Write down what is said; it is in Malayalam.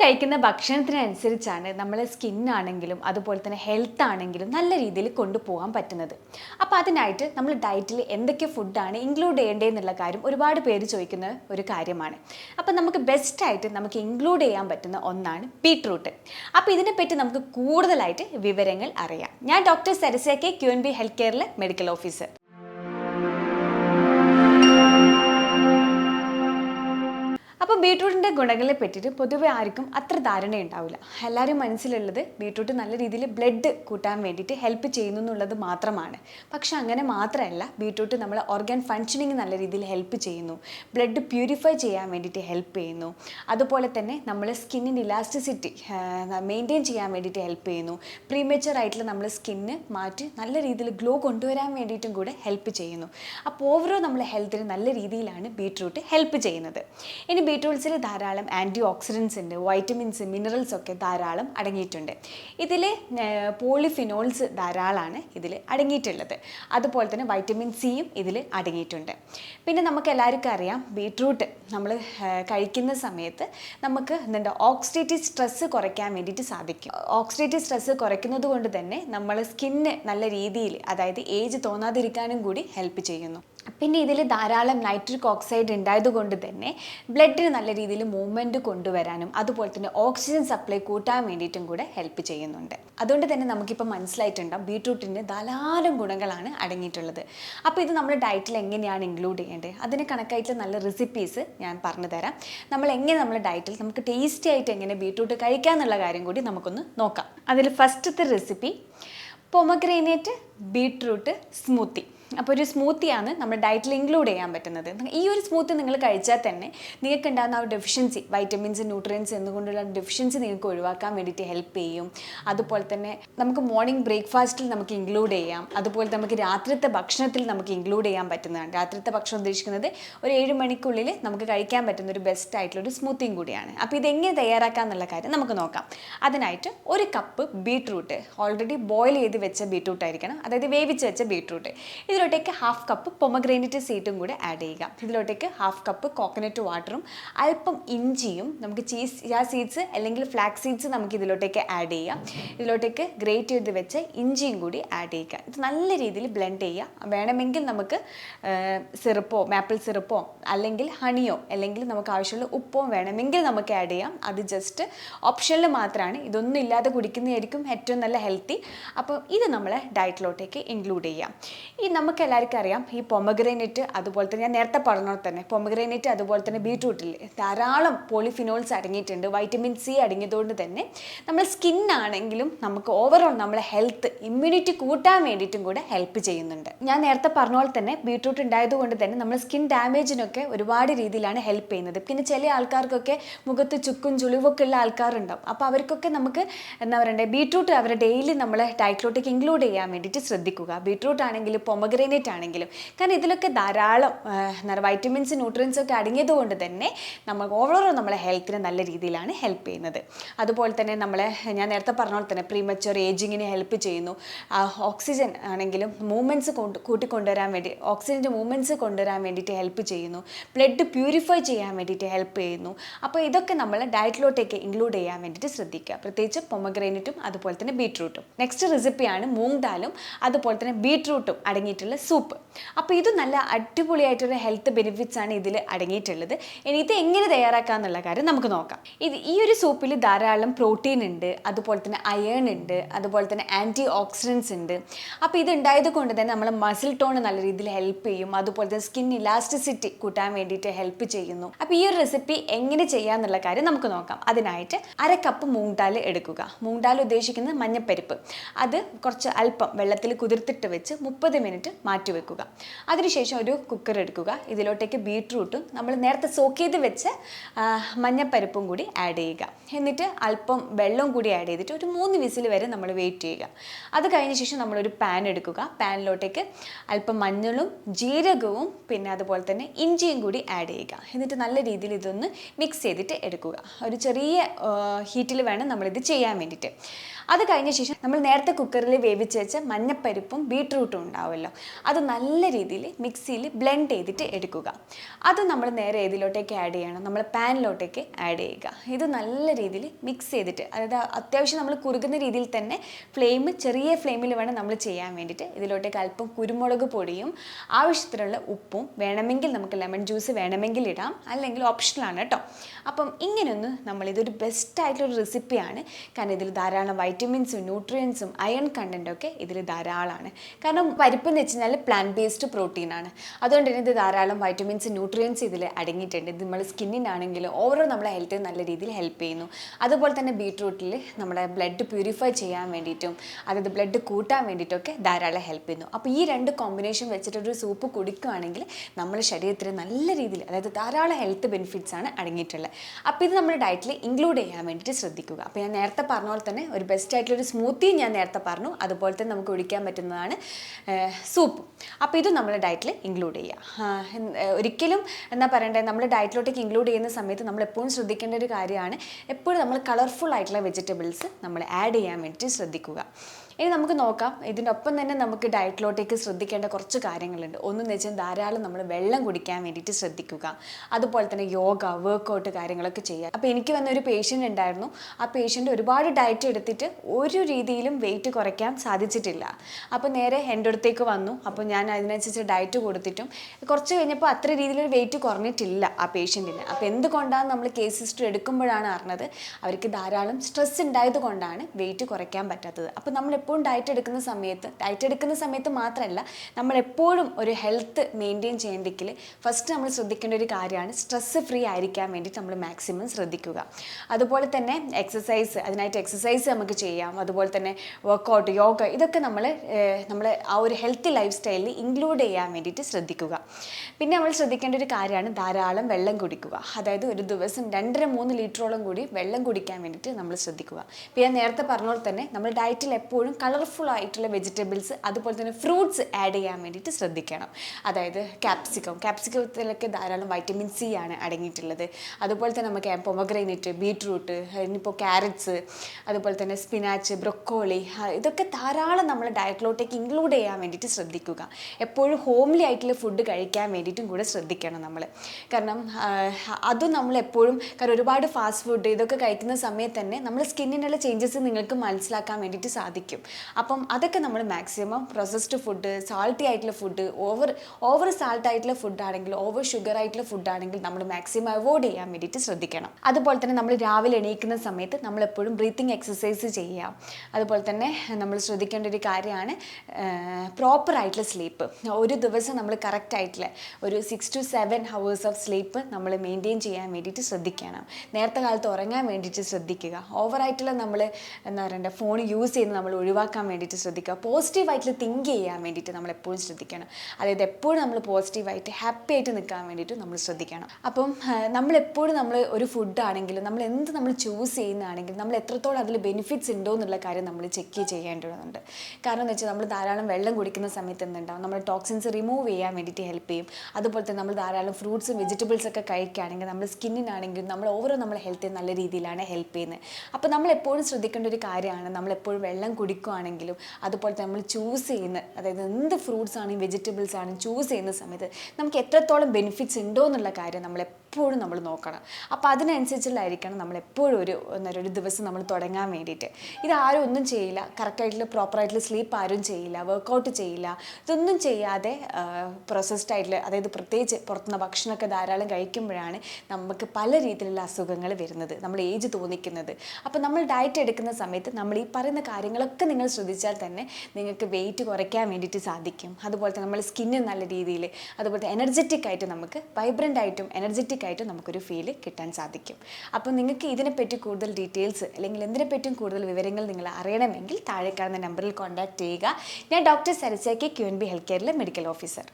കഴിക്കുന്ന ഭക്ഷണത്തിനനുസരിച്ചാണ് നമ്മളെ സ്കിന്നാണെങ്കിലും അതുപോലെ തന്നെ ഹെൽത്ത് ആണെങ്കിലും നല്ല രീതിയിൽ കൊണ്ടുപോകാൻ പറ്റുന്നത്. അപ്പോൾ അതിനായിട്ട് നമ്മൾ ഡയറ്റിൽ എന്തൊക്കെ ഫുഡാണ് ഇൻക്ലൂഡ് ചെയ്യേണ്ടതെന്നുള്ള കാര്യം ഒരുപാട് പേര് ചോദിക്കുന്ന ഒരു കാര്യമാണ്. അപ്പോൾ നമുക്ക് ബെസ്റ്റായിട്ട് നമുക്ക് ഇൻക്ലൂഡ് ചെയ്യാൻ പറ്റുന്ന ഒന്നാണ് ബീട്രൂട്ട് അപ്പോൾ ഇതിനെപ്പറ്റി നമുക്ക് കൂടുതലായിട്ട് വിവരങ്ങൾ അറിയാം. ഞാൻ doctor Sarasa K Q N B health കെയറിലെ medical officer ബീട്രൂട്ടിന്റെ ഗുണങ്ങളെ പറ്റിയിട്ട് പൊതുവെ ആർക്കും അത്ര ധാരണ ഉണ്ടാവില്ല എല്ലാവരും മനസ്സിലുള്ളത് ബീട്രൂട്ട് നല്ല രീതിയിൽ ബ്ലഡ് കൂട്ടാൻ വേണ്ടിയിട്ട് ഹെൽപ്പ് ചെയ്യുന്നു എന്നുള്ളത് മാത്രമാണ്. പക്ഷെ അങ്ങനെ മാത്രമല്ല ബീട്രൂട്ട് നമ്മളെ ഓർഗൻ ഫങ്ഷനിങ് നല്ല രീതിയിൽ ഹെൽപ്പ് ചെയ്യുന്നു. ബ്ലഡ് പ്യൂരിഫൈ ചെയ്യാൻ വേണ്ടിയിട്ട് ഹെൽപ്പ് ചെയ്യുന്നു. അതുപോലെ തന്നെ നമ്മളെ സ്കിന്നിന്റെ ഇലാസ്റ്റിസിറ്റി മെയിന്റെയിൻ ചെയ്യാൻ വേണ്ടിയിട്ട് ഹെൽപ്പ് ചെയ്യുന്നു. പ്രീമേച്ചർ ആയിട്ടുള്ള നമ്മളെ സ്കിന്ന് മാറ്റി നല്ല രീതിയിൽ ഗ്ലോ കൊണ്ടുവരാൻ വേണ്ടിയിട്ടും കൂടെ ഹെൽപ്പ് ചെയ്യുന്നു. അപ്പോൾ ഓവറോ നമ്മളെ ഹെൽത്തിന് നല്ല രീതിയിലാണ് ബീട്രൂട്ട് ഹെൽപ്പ് ചെയ്യുന്നത്. ഇനി ബീട്രൂട്ട്സിൽ ധാരാളം ആന്റി ഉണ്ട് വൈറ്റമിൻസ് മിനറൽസ് ഒക്കെ ധാരാളം അടങ്ങിയിട്ടുണ്ട്. ഇതിൽ പോളിഫിനോൾസ് ധാരാളമാണ് ഇതിൽ അടങ്ങിയിട്ടുള്ളത്. അതുപോലെ തന്നെ വൈറ്റമിൻ സിയും ഇതിൽ അടങ്ങിയിട്ടുണ്ട്. പിന്നെ നമുക്ക് എല്ലാവർക്കും അറിയാം ബീട്രൂട്ട് നമ്മൾ കഴിക്കുന്ന സമയത്ത് നമുക്ക് എന്തുണ്ട് ഓക്സിഡേറ്റീവ് സ്ട്രെസ്സ് കുറയ്ക്കാൻ വേണ്ടിയിട്ട് സാധിക്കും. ഓക്സിഡേറ്റീവ് സ്ട്രെസ്സ് കുറയ്ക്കുന്നത് കൊണ്ട് തന്നെ നമ്മൾ സ്കിന്ന് നല്ല രീതിയിൽ അതായത് ഏജ് തോന്നാതിരിക്കാനും കൂടി ഹെൽപ്പ് ചെയ്യുന്നു. പിന്നെ ഇതിൽ ധാരാളം നൈട്രിക് ഓക്സൈഡ് ഉണ്ടായതുകൊണ്ട് തന്നെ ബ്ലഡിന് നല്ല രീതിയിൽ മൂവ്മെന്റ് കൊണ്ടുവരാനും അതുപോലെ തന്നെ ഓക്സിജൻ സപ്ലൈ കൂട്ടാൻ വേണ്ടിയിട്ടും കൂടെ ഹെൽപ്പ് ചെയ്യുന്നുണ്ട്. അതുകൊണ്ട് തന്നെ നമുക്കിപ്പോൾ മനസ്സിലായിട്ടുണ്ടാവും ബീട്രൂട്ടിന് ധാരാളം ഗുണങ്ങളാണ് അടങ്ങിയിട്ടുള്ളത്. അപ്പോൾ ഇത് നമ്മുടെ ഡയറ്റിൽ എങ്ങനെയാണ് ഇൻക്ലൂഡ് ചെയ്യേണ്ടത്? അതിന് കണക്കായിട്ടുള്ള നല്ല റെസിപ്പീസ് ഞാൻ പറഞ്ഞു തരാം. നമ്മൾ എങ്ങനെ നമ്മുടെ ഡയറ്റിൽ നമുക്ക് ടേസ്റ്റി ആയിട്ട് എങ്ങനെ ബീട്രൂട്ട് കഴിക്കാമെന്നുള്ള കാര്യം കൂടി നമുക്കൊന്ന് നോക്കാം. അതിൽ ഫസ്റ്റത്തെ റെസിപ്പി പൊമഗ്രേനേറ്റ് ബീട്രൂട്ട് സ്മൂത്തി അപ്പോൾ ഒരു സ്മൂത്തിയാണ് നമ്മൾ ഡയറ്റിൽ ഇൻക്ലൂഡ് ചെയ്യാൻ പറ്റുന്നത്. ഈ ഒരു സ്മൂത്തി നിങ്ങൾ കഴിച്ചാൽ തന്നെ നിങ്ങൾക്ക് ഉണ്ടാകുന്ന ആ ഡെഫിഷ്യൻസി വൈറ്റമിൻസ് ന്യൂട്രിയൻസ് എന്നുകൊണ്ടുള്ള ഡെഫിഷ്യൻസി നിങ്ങൾക്ക് ഒഴിവാക്കാൻ വേണ്ടിയിട്ട് ഹെൽപ്പ് ചെയ്യും. അതുപോലെ തന്നെ നമുക്ക് മോർണിംഗ് ബ്രേക്ക്ഫാസ്റ്റിൽ നമുക്ക് ഇൻക്ലൂഡ് ചെയ്യാം. അതുപോലെ നമുക്ക് രാത്രിത്തെ ഭക്ഷണത്തിൽ നമുക്ക് ഇൻക്ലൂഡ് ചെയ്യാൻ പറ്റുന്നതാണ്. രാത്രിത്തെ ഭക്ഷണം ഉദ്ദേശിക്കുന്നത് ഒരു ഏഴ് മണിക്കുള്ളിൽ നമുക്ക് കഴിക്കാൻ പറ്റുന്ന ഒരു ബെസ്റ്റ് ആയിട്ടുള്ള ഒരു സ്മൂത്തിയും കൂടിയാണ്. അപ്പോൾ ഇതെങ്ങനെ തയ്യാറാക്കാം എന്നുള്ള കാര്യം നമുക്ക് നോക്കാം. അതിനായിട്ട് ഒരു കപ്പ് ബീട്രൂട്ട് ഓൾറെഡി ബോയിൽ ചെയ്ത് വെച്ച ബീട്രൂട്ട് ആയിരിക്കണം. അതായത് വേവിച്ച് വെച്ച ബീട്രൂട്ട് ഇതിലോട്ടേക്ക് ഹാഫ് കപ്പ് പൊമഗ്രേനറ്റ് സീറ്റും കൂടെ ആഡ് ചെയ്യുക. ഇതിലോട്ടേക്ക് ഹാഫ് കപ്പ് കോക്കനട്ട് വാട്ടറും അല്പം ഇഞ്ചിയും നമുക്ക് ചീസ് ചാ സീഡ്സ് അല്ലെങ്കിൽ ഫ്ലാക്സ് സീഡ്സ് നമുക്ക് ഇതിലോട്ടേക്ക് ആഡ് ചെയ്യാം. ഇതിലോട്ടേക്ക് ഗ്രേറ്റ് ചെയ്ത് വെച്ച് ഇഞ്ചിയും കൂടി ആഡ് ചെയ്യുക. ഇത് നല്ല രീതിയിൽ ബ്ലെൻഡ് ചെയ്യുക. വേണമെങ്കിൽ നമുക്ക് സിറപ്പോ മാപ്പിൾ സിറപ്പോ അല്ലെങ്കിൽ ഹണിയോ അല്ലെങ്കിൽ നമുക്ക് ആവശ്യമുള്ള ഉപ്പോ വേണമെങ്കിൽ നമുക്ക് ആഡ് ചെയ്യാം. അത് ജസ്റ്റ് ഓപ്ഷനിൽ മാത്രമാണ് ഇതൊന്നും ഇല്ലാതെ കുടിക്കുന്നതായിരിക്കും ഏറ്റവും നല്ല ഹെൽത്തി അപ്പോൾ ഇത് നമ്മളെ ഡയറ്റിലോട്ടേക്ക് ഇൻക്ലൂഡ് ചെയ്യാം. ഈ നമുക്ക് എല്ലാവർക്കും അറിയാം ഈ പൊമഗ്രേനറ്റ് അതുപോലെ തന്നെ ഞാൻ നേരത്തെ പറഞ്ഞ തന്നെ പൊമഗ്രേനറ്റ് അതുപോലെ തന്നെ ബീട്രൂട്ടിൽ ധാരാളം പോളിഫിനോൾസ് അടങ്ങിയിട്ടുണ്ട് വൈറ്റമിൻ സി അടങ്ങിയതുകൊണ്ട് തന്നെ നമ്മൾ സ്കിന്നാണെങ്കിലും നമുക്ക് ഓവറോൾ നമ്മളെ ഹെൽത്ത് ഇമ്മ്യൂണിറ്റി കൂട്ടാൻ വേണ്ടിയിട്ടും കൂടെ ഹെൽപ്പ് ചെയ്യുന്നുണ്ട്. ഞാൻ നേരത്തെ പറഞ്ഞ പോലെ തന്നെ ബീട്രൂട്ട് ഉണ്ടായതുകൊണ്ട് തന്നെ നമ്മൾ സ്കിൻ ഡാമേജിനൊക്കെ ഒരുപാട് രീതിയിലാണ് ഹെൽപ്പ് ചെയ്യുന്നത്. പിന്നെ ചില ആൾക്കാർക്കൊക്കെ മുഖത്ത് ചുക്കും ചുളിവൊക്കെ ഉള്ള ആൾക്കാരുണ്ടാവും. അപ്പോൾ അവർക്കൊക്കെ നമുക്ക് എന്താ പറയണ്ടേ ബീട്രൂട്ട് അവരുടെ ഡെയിലി നമ്മളെ ഡയറ്റിലോട്ടേക്ക് ഇൻക്ലൂഡ് ചെയ്യാൻ വേണ്ടിയിട്ട് ശ്രദ്ധിക്കുക. ബീട്രൂട്ട് ആണെങ്കിലും പൊമഗ്രേനേറ്റ് ആണെങ്കിലും. കാരണം ഇതിലൊക്കെ ധാരാളം വൈറ്റമിൻസ് ന്യൂട്രിയൻസ് ഒക്കെ അടങ്ങിയത് കൊണ്ട് തന്നെ നമ്മൾ ഓവറോൾ നമ്മളെ ഹെൽത്തിന് നല്ല രീതിയിലാണ് ഹെൽപ്പ് ചെയ്യുന്നത്. അതുപോലെ തന്നെ നമ്മളെ ഞാൻ നേരത്തെ പറഞ്ഞ പോലെ തന്നെ പ്രീമച്ചുവർ ഏജിങ്ങിന് ഹെൽപ്പ് ചെയ്യുന്നു. ഓക്സിജൻ ആണെങ്കിലും മൂവ്മെന്റ്സ് കൊണ്ട് കൂട്ടിക്കൊണ്ടുവരാൻ വേണ്ടി ഓക്സിജന്റെ മൂവ്മെന്റ്സ് കൊണ്ടുവരാൻ വേണ്ടിയിട്ട് ഹെൽപ്പ് ചെയ്യുന്നു. ബ്ലഡ് പ്യൂരിഫൈ ചെയ്യാൻ വേണ്ടിയിട്ട് ഹെൽപ്പ് ചെയ്യുന്നു. അപ്പോൾ ഇതൊക്കെ നമ്മൾ ഡയറ്റിലോട്ടേക്ക് ഇൻക്ലൂഡ് ചെയ്യാൻ വേണ്ടിയിട്ട് ശ്രദ്ധിക്കുക. പ്രത്യേകിച്ച് പൊമഗ്രൈനറ്റും അതുപോലെ തന്നെ ബീട്രൂട്ടും നെക്സ്റ്റ് റെസിപ്പിയാണ് മൂങ് ദാലും അതുപോലെ തന്നെ ബീട്രൂട്ടും അടങ്ങിയിട്ടുള്ള സൂപ്പ് അപ്പോൾ ഇത് നല്ല അടിപൊളിയായിട്ടുള്ള ഹെൽത്ത് ബെനിഫിറ്റ്സ് ആണ് ഇതിൽ അടങ്ങിയിട്ടുള്ളത്. ഇനി ഇത് എങ്ങനെ തയ്യാറാക്കുക എന്നുള്ള കാര്യം നമുക്ക് നോക്കാം. ഇത് ഈ ഒരു സൂപ്പിൽ ധാരാളം പ്രോട്ടീൻ ഉണ്ട് അതുപോലെ തന്നെ അയേൺ ഉണ്ട് അതുപോലെ തന്നെ ആന്റി ഓക്സിഡൻസ് ഉണ്ട്. അപ്പോൾ ഇത് ഉണ്ടായത് കൊണ്ട് തന്നെ നമ്മൾ മസിൽ ടോൺ നല്ല രീതിയിൽ ഹെൽപ്പ് ചെയ്യും അതുപോലെ തന്നെ സ്കിൻ ഇലാസ്റ്റിസിറ്റി കൂട്ടാൻ വേണ്ടിയിട്ട് ഹെൽപ്പ് ചെയ്യുന്നു. അപ്പോൾ ഈ ഒരു റെസിപ്പി എങ്ങനെ ചെയ്യാന്നുള്ള കാര്യം നമുക്ക് നോക്കാം. അതിനായിട്ട് അര കപ്പ് മൂങ് ദാൽ എടുക്കുക. മൂങ് ദാൽ ഉദ്ദേശിക്കുന്നത് മഞ്ഞപ്പരിപ്പ്. അത് കുറച്ച് അല്പം വെള്ളത്തിൽ കുതിർത്തിട്ട് വെച്ച് മുപ്പത് മിനിറ്റ് മാറ്റി വെക്കുക. അതിനുശേഷം ഒരു കുക്കർ എടുക്കുക. ഇതിലോട്ടേക്ക് ബീട്രൂട്ടും നമ്മൾ നേരത്തെ സോക്ക് ചെയ്ത് വെച്ച് മഞ്ഞപ്പരിപ്പും കൂടി ആഡ് ചെയ്യുക. എന്നിട്ട് അല്പം വെള്ളം കൂടി ആഡ് ചെയ്തിട്ട് ഒരു മൂന്ന് വിസിൽ വരെ നമ്മൾ വെയിറ്റ് ചെയ്യുക. അത് കഴിഞ്ഞ ശേഷം നമ്മളൊരു പാൻ എടുക്കുക. പാനിലോട്ടേക്ക് അല്പം മഞ്ഞളും ജീരകവും പിന്നെ അതുപോലെ തന്നെ ഇഞ്ചിയും കൂടി ആഡ് ചെയ്യുക. എന്നിട്ട് നല്ല രീതിയിൽ ഇതൊന്ന് മിക്സ് ചെയ്തിട്ട് എടുക്കുക. ഒരു ചെറിയ ഹീറ്റിൽ വേണം നമ്മളിത് ചെയ്യാൻ വേണ്ടിയിട്ട്. അത് കഴിഞ്ഞ ശേഷം നമ്മൾ നേരത്തെ കുക്കറിൽ വേവിച്ച് വെച്ച മഞ്ഞപ്പരിപ്പും ബീട്രൂട്ടും ഉണ്ടാവുമല്ലോ. അത് നല്ല നല്ല രീതിയിൽ മിക്സിയിൽ ബ്ലെൻഡ് ചെയ്തിട്ട് എടുക്കുക. അത് നമ്മൾ നേരെ ഏതിലോട്ടേക്ക് ആഡ് ചെയ്യണം? നമ്മൾ പാനിലോട്ടേക്ക് ആഡ് ചെയ്യുക. ഇത് നല്ല രീതിയിൽ മിക്സ് ചെയ്തിട്ട് അതായത് അത്യാവശ്യം നമ്മൾ കുറുകുന്ന രീതിയിൽ തന്നെ ഫ്ലെയിം ചെറിയ ഫ്ലെയിമിൽ വേണം നമ്മൾ ചെയ്യാൻ വേണ്ടിയിട്ട്. ഇതിലോട്ടേക്ക് അല്പം കുരുമുളക് പൊടിയും ആവശ്യത്തിനുള്ള ഉപ്പും വേണമെങ്കിൽ നമുക്ക് ലെമൺ ജ്യൂസ് വേണമെങ്കിൽ ഇടാം. അല്ലെങ്കിൽ ഓപ്ഷണലാണ് കേട്ടോ അപ്പം ഇങ്ങനെയൊന്ന് നമ്മൾ ഇതൊരു ബെസ്റ്റ് ആയിട്ടുള്ള റെസിപ്പിയാണ് കാരണം ഇതിൽ ധാരാളം വൈറ്റമിൻസും ന്യൂട്രിയൻസും അയൺ കണ്ടന്റൊക്കെ ഇതിൽ ധാരാളമാണ് കാരണം പരിപ്പ് എന്ന് വെച്ച് കഴിഞ്ഞാൽ പ്ലാൻ ബേസ്ഡ് പ്രോട്ടീനാണ് അതുകൊണ്ട് തന്നെ ഇത് ധാരാളം വൈറ്റമിൻസ് ന്യൂട്രിയൻസ് ഇതിൽ അടങ്ങിയിട്ടുണ്ട്. ഇത് നമ്മൾ സ്കിന്നിനാണെങ്കിലും ഓവറോൾ നമ്മുടെ ഹെൽത്ത് നല്ല രീതിയിൽ ഹെൽപ്പ് ചെയ്യുന്നു. അതുപോലെ തന്നെ ബീട്രൂട്ടിൽ നമ്മുടെ ബ്ലഡ് പ്യൂരിഫൈ ചെയ്യാൻ വേണ്ടിയിട്ടും അതായത് ബ്ലഡ് കൂട്ടാൻ വേണ്ടിയിട്ടൊക്കെ ധാരാളം ഹെൽപ്പ് ചെയ്യുന്നു. അപ്പോൾ ഈ രണ്ട് കോമ്പിനേഷൻ വെച്ചിട്ടൊരു സൂപ്പ് കുടിക്കുകയാണെങ്കിൽ നമ്മുടെ ശരീരത്തിന് നല്ല രീതിയിൽ അതായത് ധാരാളം ഹെൽത്ത് ബെനിഫിറ്റ്സ് ആണ് അടങ്ങിയിട്ടുള്ളത്. അപ്പോൾ ഇത് നമ്മുടെ ഡയറ്റിൽ ഇൻക്ലൂഡ് ചെയ്യാൻ വേണ്ടിയിട്ട് ശ്രദ്ധിക്കുക. അപ്പോൾ ഞാൻ നേരത്തെ പറഞ്ഞ പോലെ തന്നെ ഒരു ബെസ്റ്റ് ആയിട്ടുള്ള ഒരു സ്മൂത്തി ഞാൻ നേരത്തെ പറഞ്ഞു. അതുപോലെ തന്നെ നമുക്ക് ഒഴിക്കാൻ പറ്റുന്നതാണ് സൂപ്പ് അപ്പോൾ ഇത് നമ്മൾ ഡയറ്റിൽ ഇൻക്ലൂഡ് ചെയ്യുക ഒരിക്കലും എന്താ പറയണ്ടേ നമ്മൾ ഡയറ്റിലോട്ടേക്ക് ഇൻക്ലൂഡ് ചെയ്യുന്ന സമയത്ത് നമ്മൾ എപ്പോഴും ശ്രദ്ധിക്കേണ്ട ഒരു കാര്യമാണ് എപ്പോഴും നമ്മൾ കളർഫുൾ ആയിട്ടുള്ള വെജിറ്റബിൾസ് നമ്മൾ ആഡ് ചെയ്യാൻ വേണ്ടിയിട്ട് ശ്രദ്ധിക്കുക. ഇനി നമുക്ക് നോക്കാം. ഇതിന്റെ ഒപ്പം തന്നെ നമുക്ക് ഡയറ്റിലോട്ടേക്ക് ശ്രദ്ധിക്കേണ്ട കുറച്ച് കാര്യങ്ങളുണ്ട്. ഒന്നെന്ന് വെച്ചാൽ ധാരാളം നമ്മൾ വെള്ളം കുടിക്കാൻ വേണ്ടിയിട്ട് ശ്രദ്ധിക്കുക. അതുപോലെ തന്നെ യോഗ വർക്കൗട്ട് കാര്യങ്ങളൊക്കെ ചെയ്യുക. അപ്പോൾ എനിക്ക് വന്ന ഒരു പേഷ്യന്റ് ഉണ്ടായിരുന്നു. ആ പേഷ്യന്റ് ഒരുപാട് ഡയറ്റ് എടുത്തിട്ട് ഒരു രീതിയിലും വെയിറ്റ് കുറയ്ക്കാൻ സാധിച്ചിട്ടില്ല. അപ്പോൾ നേരെ എന്റെ അടുത്തേക്ക് വന്നു. അപ്പോൾ ഞാൻ അതിനനുസരിച്ച് ഡയറ്റ് കൊടുത്തിട്ടും കുറച്ച് കഴിഞ്ഞപ്പോൾ അത്ര രീതിയിൽ വെയിറ്റ് കുറഞ്ഞിട്ടില്ല ആ പേഷ്യന്റിന് അപ്പോൾ എന്തുകൊണ്ടാണ് നമ്മൾ കേസ് ഹിസ്റ്ററി എടുക്കുമ്പോഴാണ് അറിഞ്ഞത്? അവർക്ക് ധാരാളം സ്ട്രെസ് ഉണ്ടായത് കൊണ്ടാണ് വെയിറ്റ് കുറയ്ക്കാൻ പറ്റാത്തത്. അപ്പോൾ നമ്മൾ എപ്പോഴും ഡയറ്റ് എടുക്കുന്ന സമയത്ത് ഡയറ്റ് എടുക്കുന്ന സമയത്ത് മാത്രമല്ല നമ്മൾ എപ്പോഴും ഒരു ഹെൽത്ത് മെയിന്റെയിൻ ചെയ്യേണ്ടെങ്കിൽ ഫസ്റ്റ് നമ്മൾ ശ്രദ്ധിക്കേണ്ട ഒരു കാര്യമാണ് സ്ട്രെസ്സ് ഫ്രീ ആയിരിക്കാൻ വേണ്ടിയിട്ട് നമ്മൾ മാക്സിമം ശ്രദ്ധിക്കുക. അതുപോലെ തന്നെ എക്സസൈസ് അതിനായിട്ട് എക്സസൈസ് നമുക്ക് ചെയ്യാം. അതുപോലെ തന്നെ വർക്കൗട്ട് യോഗ ഇതൊക്കെ നമ്മൾ നമ്മൾ ആ ഒരു ഹെൽത്തി ലൈഫ് സ്റ്റൈലിൽ ഇൻക്ലൂഡ് ചെയ്യാൻ വേണ്ടിയിട്ട് ശ്രദ്ധിക്കുക. പിന്നെ നമ്മൾ ശ്രദ്ധിക്കേണ്ട ഒരു കാര്യമാണ് ധാരാളം വെള്ളം കുടിക്കുക. അതായത് ഒരു ദിവസം രണ്ടര മൂന്ന് ലിറ്ററോളം കൂടി വെള്ളം കുടിക്കാൻ വേണ്ടിയിട്ട് നമ്മൾ ശ്രദ്ധിക്കുക. പിന്നെ നേരത്തെ പറഞ്ഞ പോലെ തന്നെ നമ്മൾ ഡയറ്റിൽ എപ്പോഴും കളർഫുൾ ആയിട്ടുള്ള വെജിറ്റബിൾസ് അതുപോലെ തന്നെ ഫ്രൂട്ട്സ് ആഡ് ചെയ്യാൻ വേണ്ടിയിട്ട് ശ്രദ്ധിക്കണം. അതായത് ക്യാപ്സിക്കം ക്യാപ്സിക്കത്തിലൊക്കെ ധാരാളം വൈറ്റമിൻ സി ആണ് അടങ്ങിയിട്ടുള്ളത്. അതുപോലെ തന്നെ നമുക്ക് പൊമഗ്രൈനറ്റ് ബീട്രൂട്ട് ഇനിയിപ്പോൾ ക്യാരറ്റ്സ് അതുപോലെ തന്നെ സ്പിനാച്ച് ബ്രൊക്കോളി ഇതൊക്കെ ധാരാളം നമ്മൾ ഡയറ്റിലോട്ടേക്ക് ഇൻക്ലൂഡ് ചെയ്യാൻ വേണ്ടിയിട്ട് ശ്രദ്ധിക്കുക. എപ്പോഴും ഹോംലി ആയിട്ടുള്ള ഫുഡ് കഴിക്കാൻ വേണ്ടിയിട്ടും കൂടെ ശ്രദ്ധിക്കണം നമ്മൾ കാരണം അതും നമ്മൾ എപ്പോഴും കാരണം ഒരുപാട് ഫാസ്റ്റ് ഫുഡ് ഇതൊക്കെ കഴിക്കുന്ന സമയത്ത് തന്നെ നമ്മൾ സ്കിന്നിനുള്ള ചേഞ്ചസ് നിങ്ങൾക്ക് മനസ്സിലാക്കാൻ വേണ്ടിയിട്ട് സാധിക്കും. അപ്പം അതൊക്കെ നമ്മൾ മാക്സിമം പ്രോസസ്ഡ് ഫുഡ് സാൾട്ടി ആയിട്ടുള്ള ഫുഡ് ഓവർ ഓവർ സാൾട്ട് ആയിട്ടുള്ള ഫുഡ് ആണെങ്കിൽ ഓവർ ഷുഗർ ആയിട്ടുള്ള ഫുഡ് ആണെങ്കിൽ നമ്മൾ മാക്സിമം അവോയ്ഡ് ചെയ്യാൻ വേണ്ടിയിട്ട് ശ്രദ്ധിക്കണം. അതുപോലെ തന്നെ നമ്മൾ രാവിലെ എണീക്കുന്ന സമയത്ത് നമ്മൾ എപ്പോഴും ബ്രീത്തിങ് എക്സസൈസ് ചെയ്യാം അതുപോലെ തന്നെ നമ്മൾ ശ്രദ്ധിക്കേണ്ട ഒരു കാര്യമാണ് പ്രോപ്പർ ആയിട്ടുള്ള സ്ലീപ്പ് ഒരു ദിവസം നമ്മൾ കറക്റ്റ് ആയിട്ടുള്ള ഒരു six to seven hours of sleep നമ്മൾ മെയിന്റെയിൻ ചെയ്യാൻ വേണ്ടിയിട്ട് ശ്രദ്ധിക്കണം. നേരത്തെ കാലത്ത് ഉറങ്ങാൻ വേണ്ടിയിട്ട് ശ്രദ്ധിക്കുക. ഓവറായിട്ടുള്ള നമ്മൾ എന്താ പറയണ്ടേ ഫോൺ യൂസ് ചെയ്യുന്നത് നമ്മൾ ഒഴിവാക്കാൻ വേണ്ടിയിട്ട് ശ്രദ്ധിക്കുക. പോസിറ്റീവായിട്ട് തിങ്ക് ചെയ്യാൻ വേണ്ടിയിട്ട് നമ്മൾ എപ്പോഴും ശ്രദ്ധിക്കണം. അതായത് എപ്പോഴും നമ്മൾ പോസിറ്റീവായിട്ട് ഹാപ്പി ആയിട്ട് നിൽക്കാൻ വേണ്ടിയിട്ട് നമ്മൾ ശ്രദ്ധിക്കണം. അപ്പം നമ്മളെപ്പോഴും നമ്മൾ ഒരു ഫുഡ് ആണെങ്കിലും നമ്മൾ എന്ത് നമ്മൾ ചൂസ് ചെയ്യുന്നതാണെങ്കിലും നമ്മൾ എത്രത്തോളം അതിൽ ബെനിഫിറ്റ്സ് ഉണ്ടോ എന്നുള്ള കാര്യം നമ്മൾ ചെക്ക് ചെയ്യേണ്ടതുണ്ട്. കാരണം എന്ന് വെച്ചാൽ നമ്മൾ ധാരാളം വെള്ളം കുടിക്കുന്ന സമയത്ത് എന്തുണ്ടാവും? നമ്മുടെ ടോക്സിൻസ് റിമൂവ് ചെയ്യാൻ വേണ്ടിയിട്ട് ഹെൽപ്പ് ചെയ്യും. അതുപോലെ തന്നെ നമ്മൾ ധാരാളം ഫ്രൂട്ട്സും വെജിറ്റബിൾസ് ഒക്കെ കഴിക്കുകയാണെങ്കിൽ നമ്മുടെ സ്കിന്നിനാണെങ്കിലും നമ്മൾ ഓവറോ നമ്മുടെ ഹെൽത്ത് നല്ല രീതിയിലാണ് ഹെൽപ്പ് ചെയ്യുന്നത്. അപ്പോൾ നമ്മൾ എപ്പോഴും ശ്രദ്ധിക്കേണ്ട ഒരു കാര്യമാണ് നമ്മളെപ്പോഴും വെള്ളം വെള്ളം കുടിക്കുകയാണെങ്കിലും അതുപോലെ തന്നെ നമ്മൾ ചൂസ് ചെയ്യുന്ന അതായത് എന്ത് ഫ്രൂട്ട്സ് ആണെങ്കിലും വെജിറ്റബിൾസ് ആണെങ്കിലും ചൂസ് ചെയ്യുന്ന സമയത്ത് നമുക്ക് എത്രത്തോളം ബെനിഫിറ്റ്സ് ഉണ്ടോ എന്നുള്ള കാര്യം നമ്മൾ എപ്പോഴും നമ്മൾ നോക്കണം. അപ്പോൾ അതിനനുസരിച്ചുള്ളായിരിക്കണം നമ്മൾ എപ്പോഴും ഒരു ഒരു ദിവസം നമ്മൾ തുടങ്ങാൻ വേണ്ടിയിട്ട്. ഇത് ആരും ഒന്നും ചെയ്യില്ല. കറക്റ്റായിട്ടുള്ള പ്രോപ്പറായിട്ടുള്ള സ്ലീപ്പ് ആരും ചെയ്യില്ല. വർക്കൗട്ട് ചെയ്യില്ല. ഇതൊന്നും ചെയ്യാതെ പ്രോസസ്ഡ് ആയിട്ടുള്ള അതായത് പ്രത്യേകിച്ച് പുറത്തുനിന്ന് ഭക്ഷണമൊക്കെ ധാരാളം കഴിക്കുമ്പോഴാണ് നമുക്ക് പല രീതിയിലുള്ള അസുഖങ്ങൾ വരുന്നത്. നമ്മൾ ഏജ് തോന്നിക്കുന്നത്. അപ്പോൾ നമ്മൾ ഡയറ്റ് എടുക്കുന്ന സമയത്ത് നമ്മൾ ഈ പറയുന്ന കാര്യങ്ങളൊക്കെ നിങ്ങൾ ശ്രദ്ധിച്ചാൽ തന്നെ നിങ്ങൾക്ക് വെയിറ്റ് കുറയ്ക്കാൻ വേണ്ടിയിട്ട് സാധിക്കും. അതുപോലെ തന്നെ നമ്മൾ സ്കിന്ന് നല്ല രീതിയിൽ അതുപോലെ എനർജറ്റിക് ആയിട്ട് നമുക്ക് വൈബ്രന്റ് ആയിട്ടും എനർജറ്റിക് ആയിട്ടും നമുക്കൊരു ഫീൽ കിട്ടാൻ സാധിക്കും. അപ്പോൾ നിങ്ങൾക്ക് ഇതിനെപ്പറ്റി കൂടുതൽ ഡീറ്റെയിൽസ് അല്ലെങ്കിൽ എന്തിനെപ്പറ്റിയും കൂടുതൽ വിവരങ്ങൾ നിങ്ങൾ അറിയണമെങ്കിൽ താഴെ കാണുന്ന നമ്പറിൽ കോൺടാക്ട് ചെയ്യുക. ഞാൻ doctor Sarasa K Q N B health കെയറിലെ medical officer